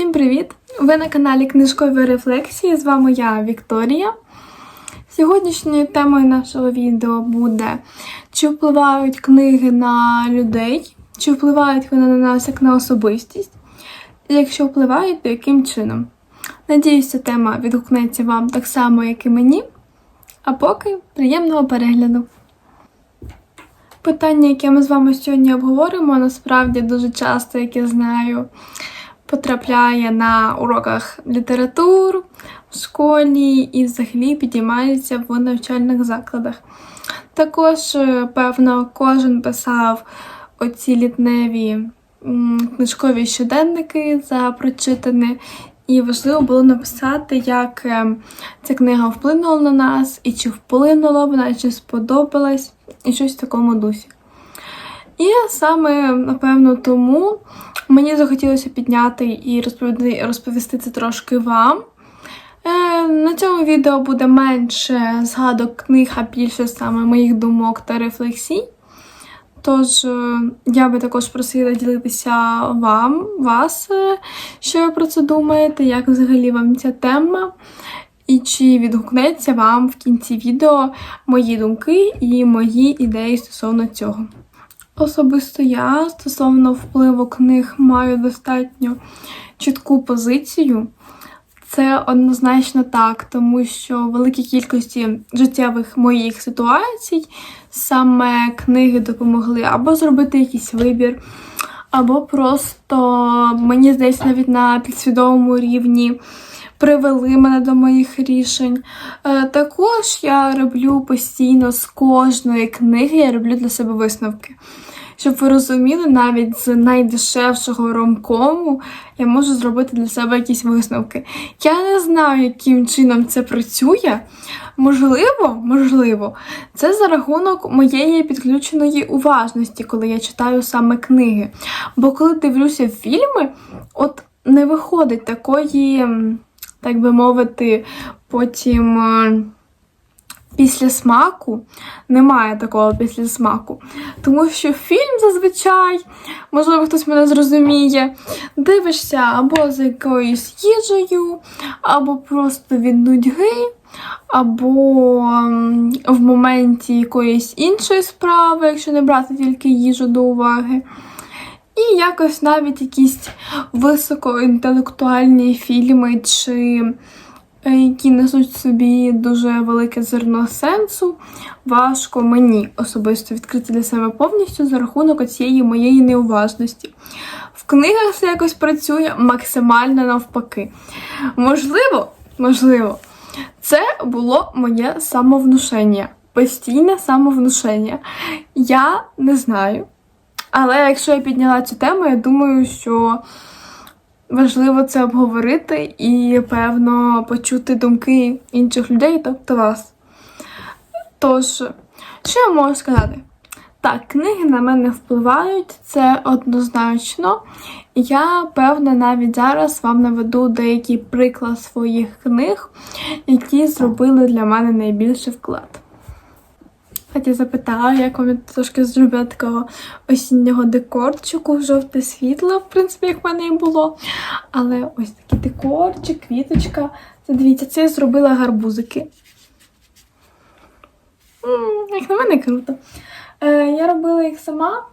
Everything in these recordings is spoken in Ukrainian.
Всім привіт! Ви на каналі Книжкові Рефлексії. З вами я, Вікторія. Сьогоднішньою темою нашого відео буде, чи впливають книги на людей, чи впливають вони на нас як на особистість. І якщо впливають, то яким чином. Надіюсь, ця тема відгукнеться вам так само, як і мені. А поки приємного перегляду! Питання, яке ми з вами сьогодні обговоримо, насправді дуже часто, як я знаю, потрапляє на уроках літератур в школі і взагалі підіймається в навчальних закладах. Також, е, певно, кожен писав оці літневі книжкові щоденники за прочитане, і важливо було написати, як е, ця книга вплинула на нас, і чи вплинула вона, чи сподобалась, і щось в такому дусі. І саме, напевно, тому мені захотілося підняти і розповісти, це трошки вам. Е, на цьому відео буде менше згадок книг, а більше саме моїх думок та рефлексій. Тож е, я би також просила ділитися вам, вас, е, що ви про це думаєте, як взагалі вам ця тема, і чи відгукнеться вам в кінці відео мої думки і мої ідеї стосовно цього. Особисто я стосовно впливу книг маю достатньо чітку позицію. Це однозначно так, тому що в великій кількості життєвих моїх ситуацій саме книги допомогли або зробити якийсь вибір, або просто, мені здається, навіть на підсвідомому рівні привели мене до моїх рішень. Е, також я роблю постійно з кожної книги, я роблю для себе висновки. Щоб ви розуміли, навіть з найдешевшого ромкому я можу зробити для себе якісь висновки. Я не знаю, яким чином це працює. Можливо, можливо, це за рахунок моєї підключеної уважності, коли я читаю саме книги. Бо коли дивлюся фільми, от не виходить такої, так би мовити, потім. Після смаку немає такого після смаку. Тому що фільм зазвичай, можливо, хтось мене зрозуміє, дивишся або за якоюсь їжею, або просто від нудьги, або в моменті якоїсь іншої справи, якщо не брати тільки їжу до уваги. І якось навіть якісь високоінтелектуальні фільми чи які несуть собі дуже велике зерно сенсу, важко мені особисто відкрити для себе повністю за рахунок цієї моєї неуважності. В книгах це якось працює максимально навпаки. Можливо, можливо, це було моє самовнушення, постійне самовнушення. Я не знаю. Але якщо я підняла цю тему, я думаю, що важливо це обговорити і, певно, почути думки інших людей, тобто вас. Тож, що я можу сказати? Так, книги на мене впливають, це однозначно. Я, певно, навіть зараз вам наведу деякий приклад своїх книг, які зробили для мене найбільший вклад. Хотя запитала, як вам я трошки зробила такого осіннього декорчику, жовте світло, в принципі, як в мене і було. Але ось такий декорчик, квіточка. Це дивіться, це я зробила гарбузики. М, Як на мене круто. Е, я робила їх сама,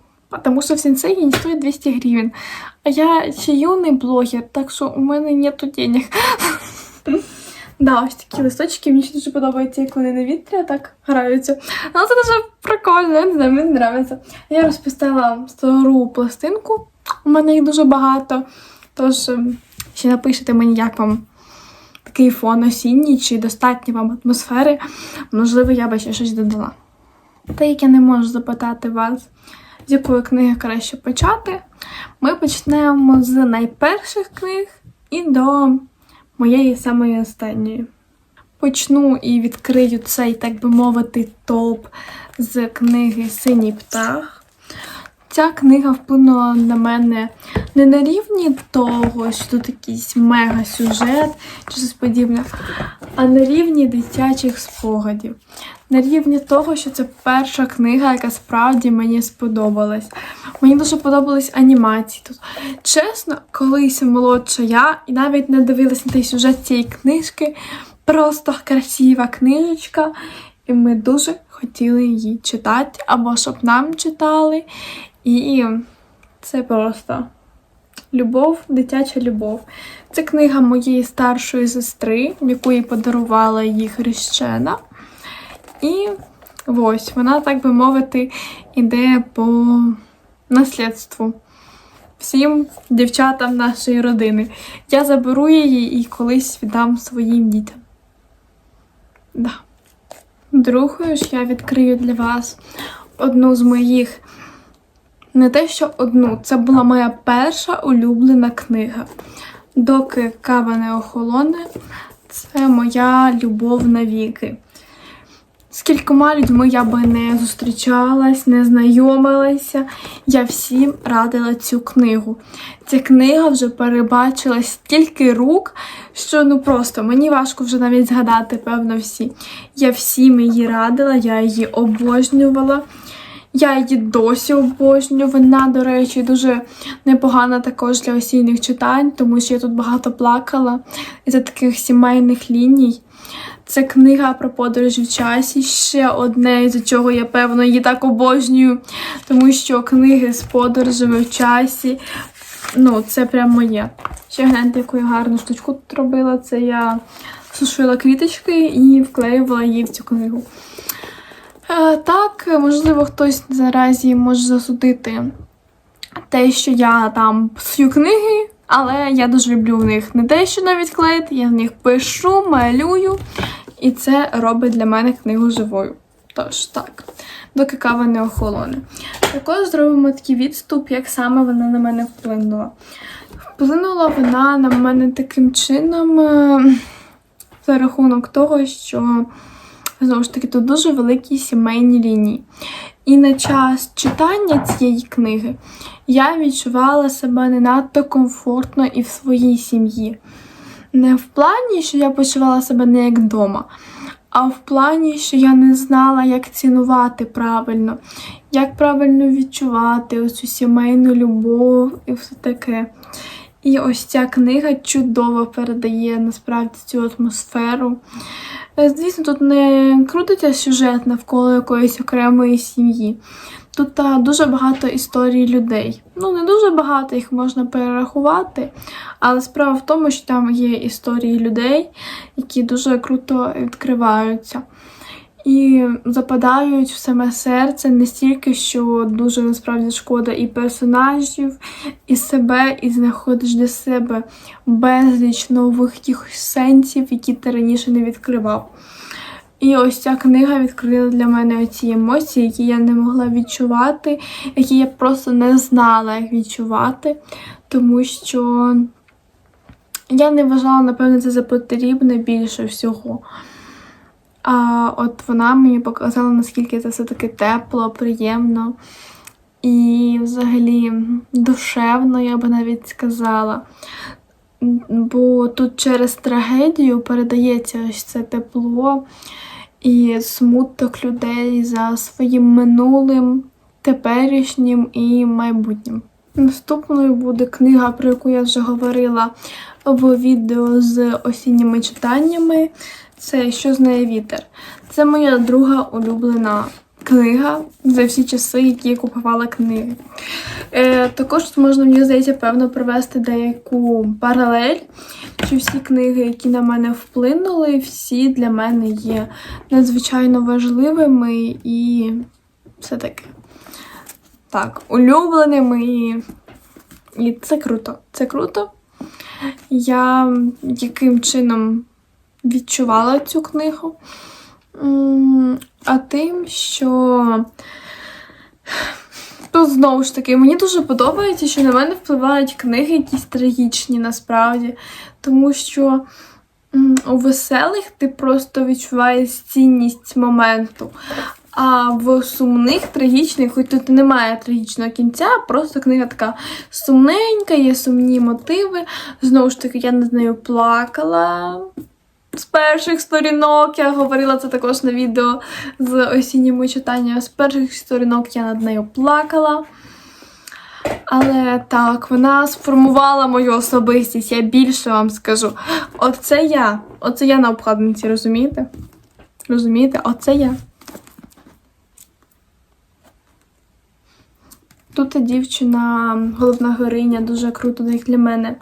тому що в сенсеї не стоїть 200 гривень. А я ще юний блогер, так що у мене нету денег. Да, ось такі листочки, мені ще дуже подобається, як вони на вітрі так граються. Ну, це дуже прикольно, я не знаю, мені подобається. Я розпустила стару пластинку, у мене їх дуже багато. Тож ем, ще напишете мені, як вам такий фон осінній, чи достатньо вам атмосфери. Можливо, я би ще щось додала. Та як я не можу запитати вас, з якої книги краще почати, ми почнемо з найперших книг і до моєї самої останньої. Почну і відкрию цей, так би мовити, топ з книги Синій птах. Ця книга вплинула на мене не на рівні того, що тут якийсь мега-сюжет чи щось подібне, а на рівні дитячих спогадів. На рівні того, що це перша книга, яка справді мені сподобалась. Мені дуже подобались анімації тут. Чесно, колись молодша я і навіть не дивилась на той сюжет цієї книжки. Просто красива книжечка, і ми дуже хотіли її читати, або щоб нам читали. І це просто любов, дитяча любов. Це книга моєї старшої сестри, яку їй подарувала її хрещена. І ось вона, так би мовити, іде по наслідству. Всім дівчатам нашої родини. Я заберу її і колись віддам своїм дітям. Да. Другою ж я відкрию для вас одну з моїх. Не те, що одну, це була моя перша улюблена книга. Доки кава не охолоне, це моя любов навіки. З кількома людьми я би не зустрічалась, не знайомилася. Я всім радила цю книгу. Ця книга вже перебачила стільки рук, що ну просто мені важко вже навіть згадати, певно, всі. Я всім її радила, я її обожнювала. Я її досі обожнюю. Вона, до речі, дуже непогана також для осінніх читань, тому що я тут багато плакала із-за таких сімейних ліній. Це книга про подорож в часі. Ще одне, із-за чого я певно її так обожнюю, тому що книги з подорожами в часі. Ну, це прям моє. Ще гляньте, яку я гарну штучку тут робила. Це я сушила квіточки і вклеювала її в цю книгу. Е, Так, можливо, хтось наразі може засудити те, що я там псую книги, але я дуже люблю в них не те, що навіть клеїти, я в них пишу, малюю, і це робить для мене книгу живою. Тож, так, доки кава не охолоне. Також зробимо такий відступ, як саме вона на мене вплинула. Вплинула вона на мене таким чином е, за рахунок того, що знову ж таки тут дуже великі сімейні лінії. І на час читання цієї книги я відчувала себе не надто комфортно і в своїй сім'ї. Не в плані, що я почувала себе не як вдома, а в плані, що я не знала, як цінувати правильно, як правильно відчувати оцю сімейну любов і все таке. І ось ця книга чудово передає насправді цю атмосферу. Е, Звісно, тут не крутиться сюжет навколо якоїсь окремої сім'ї. Тут а, дуже багато історій людей. Ну, не дуже багато їх можна перерахувати, але справа в тому, що там є історії людей, які дуже круто відкриваються. І западають в саме серце настільки, що дуже насправді шкода і персонажів, і себе, і знаходиш для себе безліч нових якихось сенсів, які ти раніше не відкривав. І ось ця книга відкрила для мене ці емоції, які я не могла відчувати, які я просто не знала, як відчувати, тому що я не вважала, напевно, це за потрібне більше всього. А от вона мені показала, наскільки це все-таки тепло, приємно і взагалі душевно, я би навіть сказала. Бо тут через трагедію передається ось це тепло і смуток людей за своїм минулим, теперішнім і майбутнім. Наступною буде книга, про яку я вже говорила в відео з осінніми читаннями. Це Що знає вітер. Це моя друга улюблена книга за всі часи, які я купувала книги. Е, також можна, мені здається, певно, провести деяку паралель, що всі книги, які на мене вплинули, всі для мене є надзвичайно важливими і все таке. Так, улюбленими і, і це круто. Це круто. Я яким чином відчувала цю книгу. А тим, що тут знову ж таки, мені дуже подобається, що на мене впливають книги якісь трагічні насправді. Тому що у веселих ти просто відчуваєш цінність моменту. А в сумних, трагічних, хоч тут немає трагічного кінця, просто книга така сумненька, є сумні мотиви. Знову ж таки, я над нею плакала. З перших сторінок. Я говорила це також на відео з осінніми читаннями. З перших сторінок я над нею плакала. Але так, вона сформувала мою особистість, я більше вам скажу. Оце я. Оце я на обкладинці, розумієте? Розумієте? Оце я. Тут дівчина, головна героїня, дуже круто, як для мене,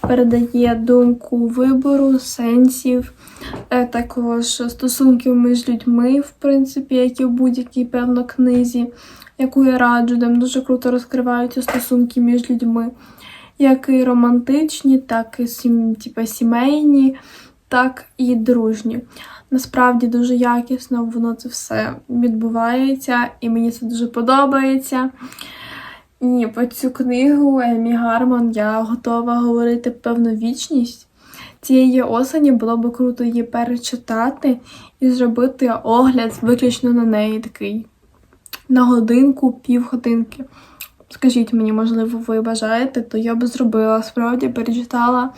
передає думку вибору, сенсів, е, також стосунків між людьми, в принципі, як і в будь-якій певно книзі, яку я раджу, де дуже круто розкриваються стосунки між людьми, як і романтичні, так і сім, типу, сімейні, так і дружні. Насправді дуже якісно воно це все відбувається, і мені це дуже подобається. Ні, по цю книгу Емі Гарман я готова говорити певну вічність. Цієї осені було би круто її перечитати і зробити огляд виключно на неї такий на годинку, півгодинки. Скажіть мені, можливо, ви бажаєте, то я би зробила, справді перечитала,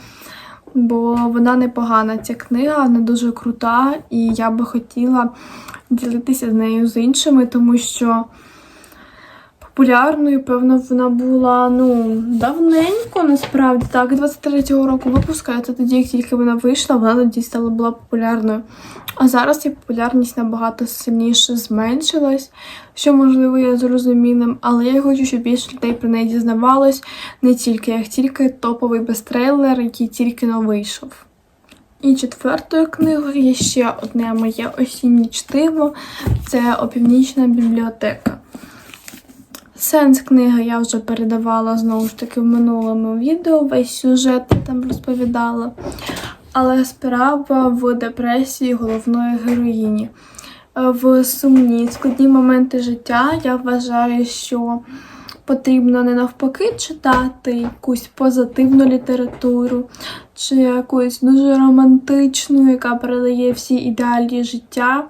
бо вона непогана, ця книга, вона дуже крута, і я би хотіла ділитися з нею з іншими, тому що популярною, певно, вона була ну, давненько, насправді. Так, 23-го року випускається тоді, як тільки вона вийшла, вона тоді стала була популярною. А зараз її популярність набагато сильніше зменшилась, що, можливо, є зрозумілим, але я хочу, щоб більше людей про неї дізнавалось не тільки як тільки топовий бестселер, який тільки но вийшов. І четвертою книгою є ще одне моє осіннє чтиво це опівнічна бібліотека. Сенс книги я вже передавала знову ж таки в минулому відео, весь сюжет я там розповідала. Але справа в депресії головної героїні. В сумні, складні моменти життя я вважаю, що потрібно не навпаки читати якусь позитивну літературу, чи якусь дуже романтичну, яка передає всі ідеалі життя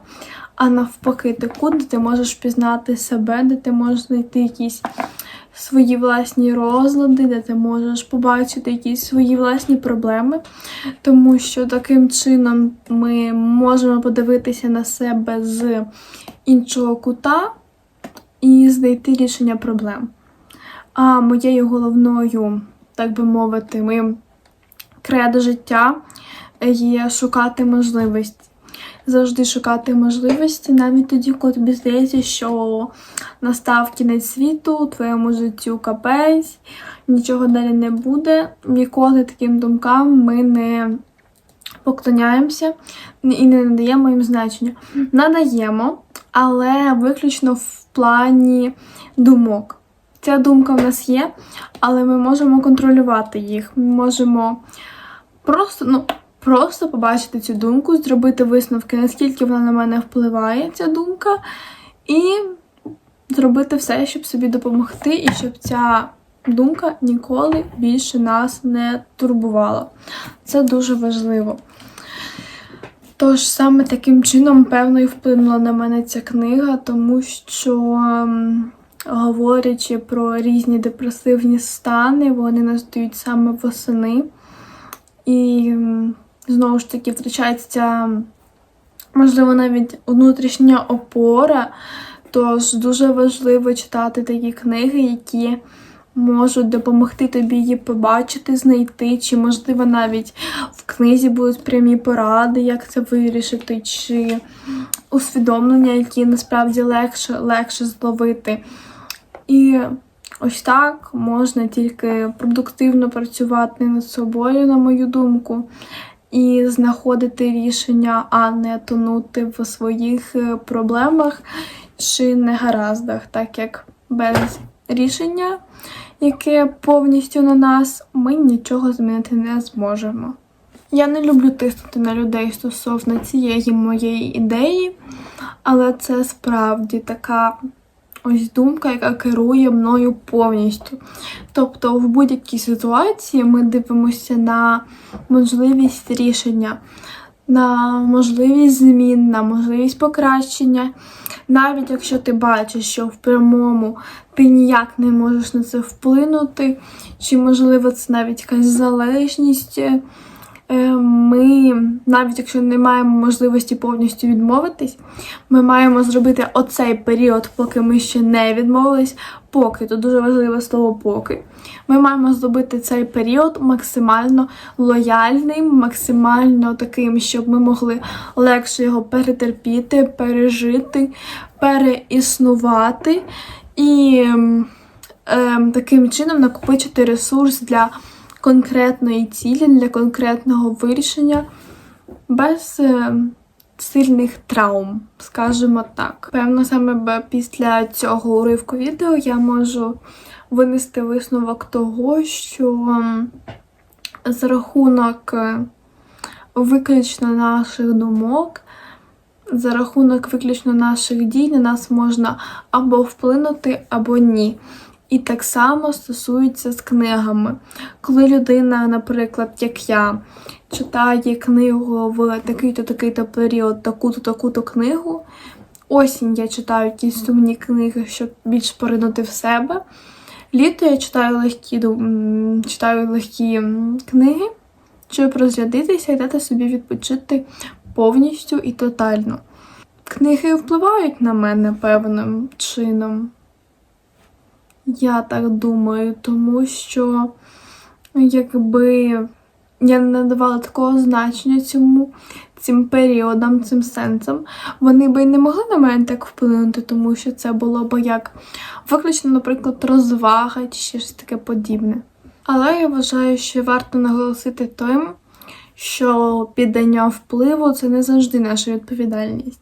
а навпаки, таку, де ти можеш пізнати себе, де ти можеш знайти якісь свої власні розлади, де ти можеш побачити якісь свої власні проблеми. Тому що таким чином ми можемо подивитися на себе з іншого кута і знайти рішення проблем. А моєю головною, так би мовити, моїм кредо життя є шукати можливість завжди шукати можливості, навіть тоді, коли тобі здається, що настав кінець світу, твоєму життю капець, нічого далі не буде. Ніколи таким думкам ми не поклоняємося і не надаємо їм значення. Надаємо, але виключно в плані думок. Ця думка в нас є, але ми можемо контролювати їх. Ми можемо просто, ну, Просто побачити цю думку, зробити висновки, наскільки вона на мене впливає, ця думка, і зробити все, щоб собі допомогти, і щоб ця думка ніколи більше нас не турбувала. Це дуже важливо. Тож, саме таким чином, певно, і вплинула на мене ця книга, тому що, говорячи про різні депресивні стани, вони настають саме восени. І знову ж таки втрачається, можливо, навіть внутрішня опора. Тож дуже важливо читати такі книги, які можуть допомогти тобі її побачити, знайти, чи, можливо, навіть в книзі будуть прямі поради, як це вирішити, чи усвідомлення, які насправді легше, легше зловити. І ось так можна тільки продуктивно працювати над собою, на мою думку і знаходити рішення, а не тонути в своїх е, проблемах чи негараздах, так як без рішення, яке повністю на нас, ми нічого змінити не зможемо. Я не люблю тиснути на людей стосовно цієї моєї ідеї, але це справді така ось думка, яка керує мною повністю. Тобто, в будь-якій ситуації ми дивимося на можливість рішення, на можливість змін, на можливість покращення. Навіть якщо ти бачиш, що в прямому ти ніяк не можеш на це вплинути, чи, можливо, це навіть якась залежність ми, навіть якщо не маємо можливості повністю відмовитись, ми маємо зробити оцей період, поки ми ще не відмовились, поки то дуже важливе слово поки. Ми маємо зробити цей період максимально лояльним, максимально таким, щоб ми могли легше його перетерпіти, пережити, переіснувати і ем, таким чином накопичити ресурс для конкретної цілі, для конкретного вирішення без е, сильних травм, скажімо так. Певно, саме після цього уривку відео я можу винести висновок того, що за рахунок е, виключно наших думок, за рахунок виключно наших дій на нас можна або вплинути, або ні. І так само стосується з книгами. Коли людина, наприклад, як я, читає книгу в такий-то такий-то період, таку-то таку-то книгу. Осінь я читаю якісь сумні книги, щоб більш поринути в себе. Літо я читаю легкі, читаю легкі книги, щоб розрядитися і дати собі відпочити повністю і тотально. Книги впливають на мене певним чином. Я так думаю, тому що якби я не надавала такого значення цьому, цим періодам, цим сенсам, вони би не могли на мене так вплинути, тому що це було б як виключно, наприклад, розвага чи щось таке подібне. Але я вважаю, що варто наголосити тим, що піддання впливу це не завжди наша відповідальність.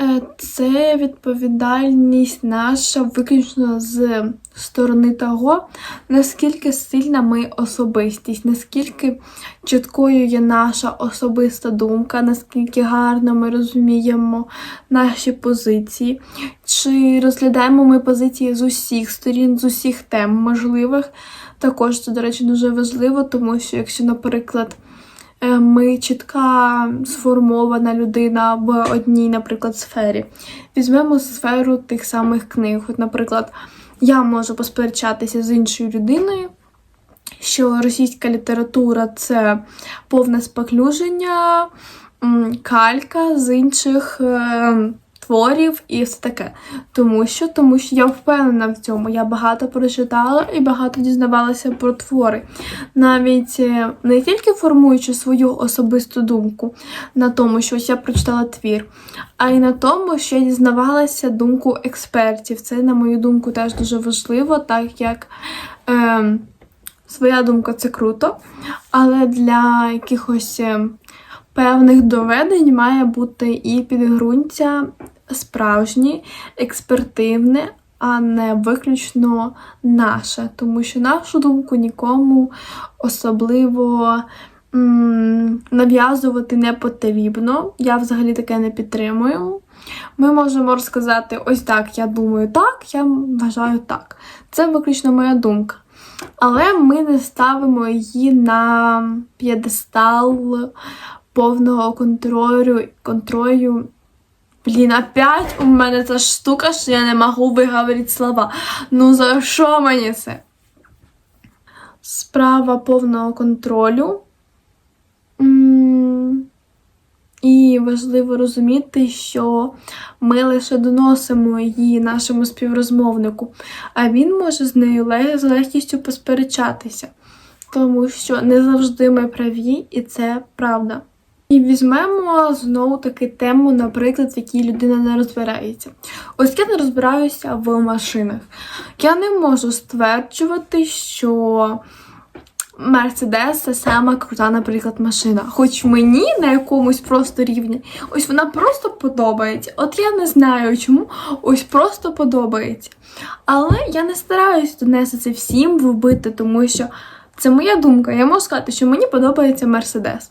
Е, Це відповідальність наша виключно з сторони того, наскільки сильна ми особистість, наскільки чіткою є наша особиста думка, наскільки гарно ми розуміємо наші позиції, чи розглядаємо ми позиції з усіх сторін, з усіх тем можливих. Також це, до речі, дуже важливо, тому що якщо, наприклад, ми чітка сформована людина в одній, наприклад, сфері. Візьмемо сферу тих самих книг. От, наприклад, я можу посперечатися з іншою людиною, що російська література це повне споклюження, калька з інших е, творів і все таке. Тому що, тому що я впевнена в цьому. Я багато прочитала і багато дізнавалася про твори. Навіть е, не тільки формуючи свою особисту думку на тому, що я прочитала твір, а й на тому, що я дізнавалася думку експертів. Це, на мою думку, теж дуже важливо, так як. Е, Своя думка це круто, але для якихось е, певних доведень має бути і підґрунтя справжнє, експертивне, а не виключно наше. Тому що нашу думку нікому особливо м, нав'язувати не потрібно. Я взагалі таке не підтримую. Ми можемо розказати: ось так, я думаю так, я вважаю так. Це виключно моя думка. Але ми не ставимо її на п'єдестал повного контролю. контролю. Блін, опять у мене ця штука, що я не можу виговорити слова. Ну за що мені це? Справа повного контролю. І важливо розуміти, що ми лише доносимо її нашому співрозмовнику, а він може з нею з легкістю посперечатися, тому що не завжди ми праві, і це правда. І візьмемо знову таки тему, наприклад, в якій людина не розбирається. Ось я не розбираюся в машинах. Я не можу стверджувати, що Мерседес це сама крута, наприклад, машина. Хоч мені на якомусь просто рівні, ось вона просто подобається. От я не знаю чому, ось просто подобається. Але я не стараюсь донести це всім вбити, тому що це моя думка. Я можу сказати, що мені подобається Мерседес.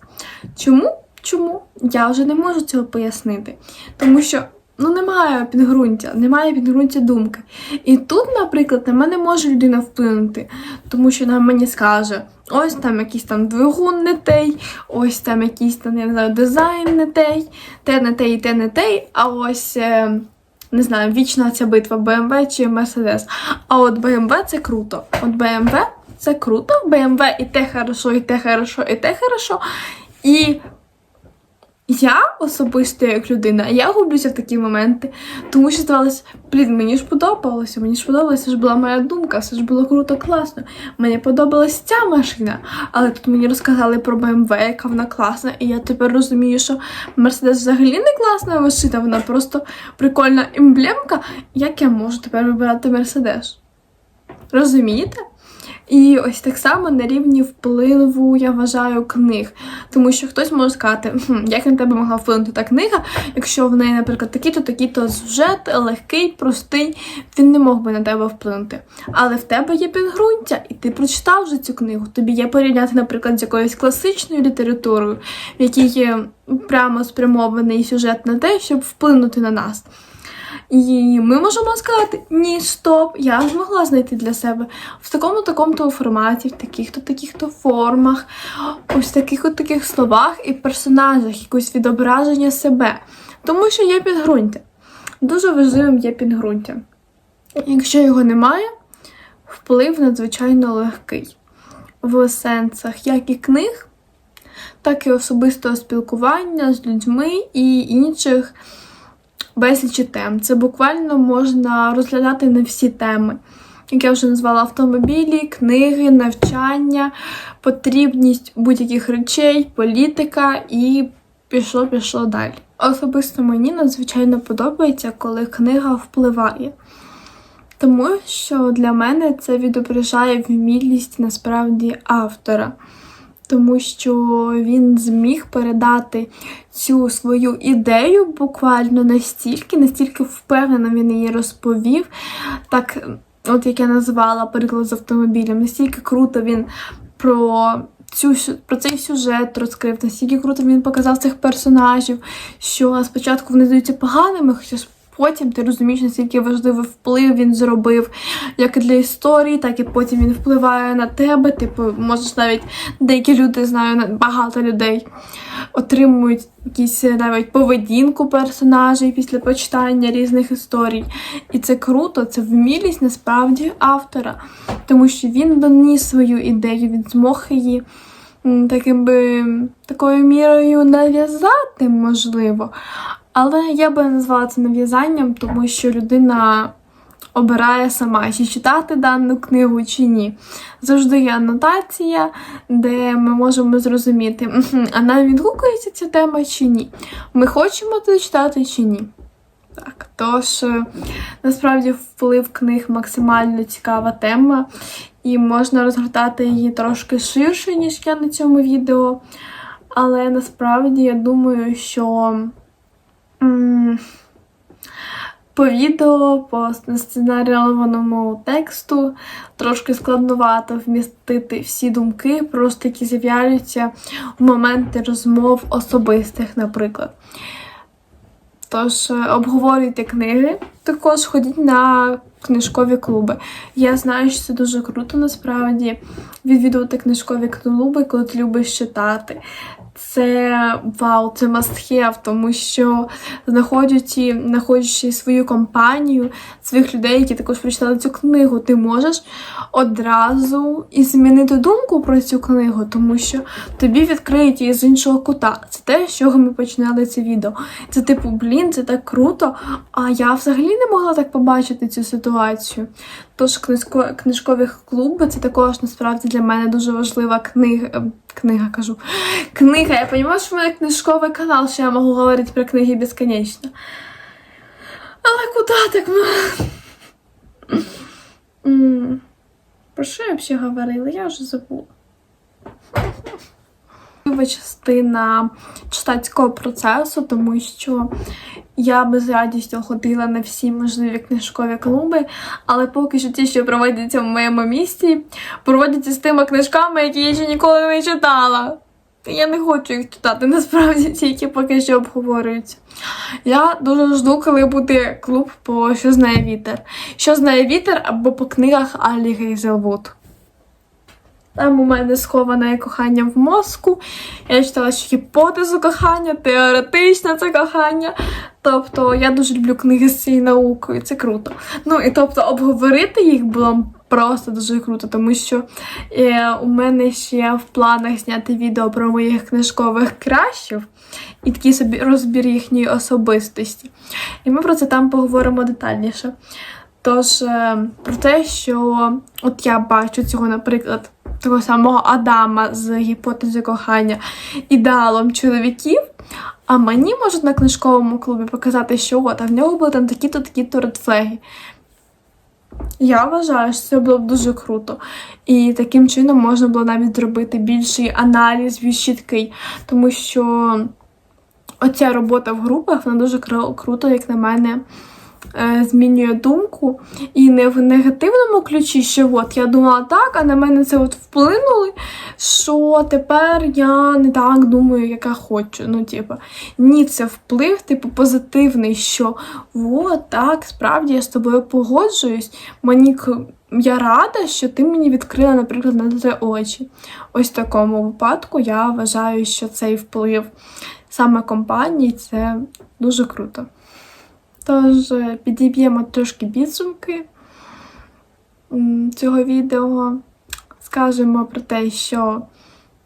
Чому? Чому? Я вже не можу цього пояснити. Тому що ну немає підґрунтя, немає підґрунтя думки. І тут, наприклад, на мене може людина вплинути, тому що вона мені скаже: ось там якийсь там двигун не той, ось там якийсь там, я не знаю, дизайн не той, те не те і те не те, а ось. е, Не знаю, вічна ця битва BMW чи Mercedes. А от BMW це круто. От BMW це круто, BMW і те хорошо, і те хорошо, і те хорошо. І я особисто як людина, я гублюся в такі моменти, тому що здавалося, блін, мені ж подобалося, мені ж подобалося, це ж була моя думка, це ж було круто, класно. Мені подобалась ця машина, але тут мені розказали про BMW, яка вона класна, і я тепер розумію, що Mercedes взагалі не класна машина, вона просто прикольна емблемка. Як я можу тепер вибирати Mercedes? Розумієте? І ось так само на рівні впливу я вважаю книг. Тому що хтось може сказати, «Хм, як на тебе могла вплинути та книга, якщо в неї, наприклад, такий-то, такий-то сюжет, легкий, простий, він не мог би на тебе вплинути. Але в тебе є підґрунтя, і ти прочитав вже цю книгу. Тобі є порівняти, наприклад, з якоюсь класичною літературою, в якій є прямо спрямований сюжет на те, щоб вплинути на нас. І ми можемо сказати: ні, стоп, я змогла знайти для себе в такому такому то форматі, в таких-то таких-то формах, ось таких от таких словах і персонажах, якось відображення себе. Тому що є підґрунтя. Дуже важливим є підґрунтя. Якщо його немає, вплив надзвичайно легкий в сенсах як і книг, так і особистого спілкування з людьми і інших безлічі тем. Це буквально можна розглядати на всі теми. Як я вже назвала автомобілі, книги, навчання, потрібність будь-яких речей, політика і пішло-пішло далі. Особисто мені надзвичайно подобається, коли книга впливає. Тому що для мене це відображає вмілість насправді автора тому що він зміг передати цю свою ідею буквально настільки, настільки впевнено він її розповів. Так, от як я назвала приклад з автомобілем, настільки круто він про. Цю про цей сюжет розкрив, настільки круто він показав цих персонажів, що спочатку вони здаються поганими, хоча потім ти розумієш, наскільки важливий вплив він зробив, як для історії, так і потім він впливає на тебе. Типу, можеш навіть деякі люди знаю, багато людей отримують якісь навіть поведінку персонажей після почитання різних історій. І це круто, це вмілість насправді автора, тому що він доніс свою ідею, він змог її. Таким би такою мірою нав'язати можливо. Але я би назвала це нав'язанням, тому що людина обирає сама, чи читати дану книгу, чи ні. Завжди є анотація, де ми можемо зрозуміти, а нам відгукується ця тема чи ні. Ми хочемо це читати чи ні. Так, тож, е, насправді, вплив книг максимально цікава тема, і можна розгортати її трошки ширше, ніж я на цьому відео. Але насправді я думаю, що по відео, по сценаріованому тексту трошки складновато вмістити всі думки, просто які з'являються в моменти розмов особистих, наприклад. Тож, е, обговорюйте книги, також ходіть на книжкові клуби. Я знаю, що це дуже круто насправді відвідувати книжкові клуби, коли ти любиш читати це вау, це must have, тому що знаходячи, знаходячи свою компанію, своїх людей, які також прочитали цю книгу, ти можеш одразу і змінити думку про цю книгу, тому що тобі відкриють її з іншого кута. Це те, з чого ми починали це відео. Це типу, блін, це так круто. А я взагалі не могла так побачити цю ситуацію. Тож книжкові клуби це також насправді для мене дуже важлива книга. Книга кажу. Книга. Я розумію, що в мене книжковий канал, що я можу говорити про книги безконечно. Але куди так? Ну? Про що я взагалі говорила? Я вже забула. Частина читацького процесу, тому що я би з радістю ходила на всі можливі книжкові клуби, але поки що ті, що проводяться в моєму місті, проводяться з тими книжками, які я ще ніколи не читала. Я не хочу їх читати, насправді тільки поки що обговорюються. Я дуже жду, коли буде клуб по що знає вітер. Що знає вітер або по книгах Алі Гейзелвуд. Там у мене сховане кохання в мозку. Я читала ще гіпотезу кохання, теоретичне це кохання. Тобто я дуже люблю книги з цією наукою, це круто. Ну і тобто обговорити їх було просто дуже круто, тому що е, у мене ще в планах зняти відео про моїх книжкових кращів і такий собі розбір їхньої особистості. І ми про це там поговоримо детальніше. Тож, е, про те, що от я бачу цього, наприклад, того самого Адама з гіпотези кохання ідеалом чоловіків. А мені можуть на книжковому клубі показати, що от, а в нього були там такі-то такі-то редфлеги. Я вважаю, що це було б дуже круто. І таким чином можна було навіть зробити більший аналіз, більш чіткий, тому що оця робота в групах вона дуже круто, як на мене, змінює думку. І не в негативному ключі, що от я думала так, а на мене це от вплинули, що тепер я не так думаю, як я хочу. Ну, типу, ні, це вплив, типу, позитивний, що от так, справді я з тобою погоджуюсь. Мені я рада, що ти мені відкрила, наприклад, на це очі. Ось в такому випадку я вважаю, що цей вплив саме компанії це дуже круто. Тож е, підіб'ємо трошки підсумки цього відео. Скажемо про те, що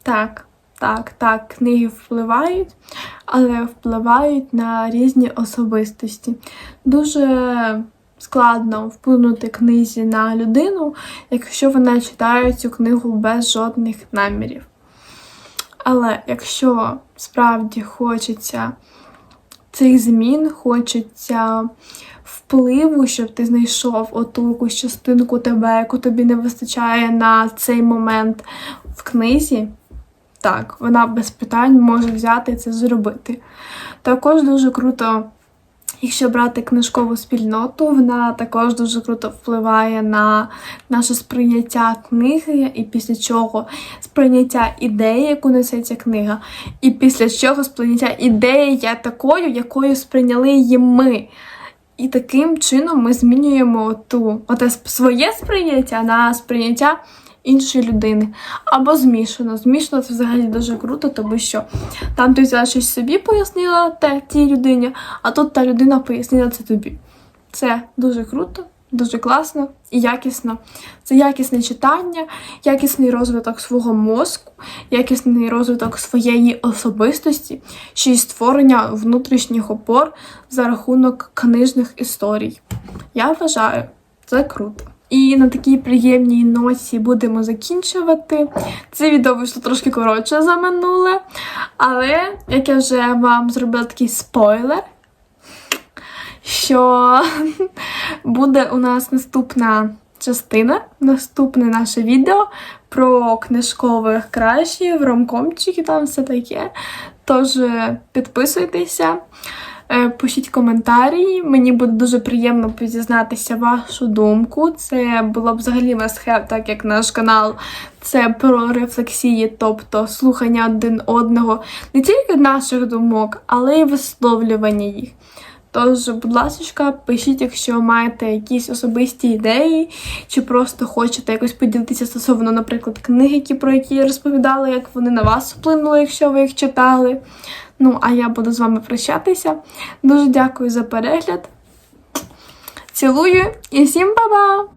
так, так, так, книги впливають, але впливають на різні особистості. Дуже складно вплинути книзі на людину, якщо вона читає цю книгу без жодних намірів. Але якщо справді хочеться цих змін, хочеться впливу, щоб ти знайшов оту якусь частинку тебе, яку тобі не вистачає на цей момент в книзі, так, вона без питань може взяти це зробити. Також дуже круто, якщо брати книжкову спільноту, вона також дуже круто впливає на наше сприйняття книги, і після чого сприйняття ідеї, яку несе книга, і після чого сприйняття ідеї є такою, якою сприйняли її ми. І таким чином ми змінюємо ту оте своє сприйняття на сприйняття іншої людини. Або змішано. Змішано це взагалі дуже круто, тому що там ти взяла щось собі пояснила те тій людині, а тут та людина пояснила це тобі. Це дуже круто, дуже класно і якісно. Це якісне читання, якісний розвиток свого мозку, якісний розвиток своєї особистості, ще й створення внутрішніх опор за рахунок книжних історій. Я вважаю, це круто. І на такій приємній ноті будемо закінчувати. Це відео вийшло трошки коротше за минуле, але як я вже вам зробила такий спойлер, що буде у нас наступна частина, наступне наше відео про книжкових кращів, ромкомчики, там все таке. Тож е, підписуйтеся, пишіть коментарі. Мені буде дуже приємно дізнатися вашу думку. Це було б взагалі must-have, так як наш канал це про рефлексії, тобто слухання один одного, не тільки наших думок, але й висловлювання їх. Тож, будь ласка, пишіть, якщо маєте якісь особисті ідеї, чи просто хочете якось поділитися стосовно, наприклад, книг, які, про які я розповідала, як вони на вас вплинули, якщо ви їх читали. Ну, а я буду з вами прощатися. Дуже дякую за перегляд. Цілую і всім па-па!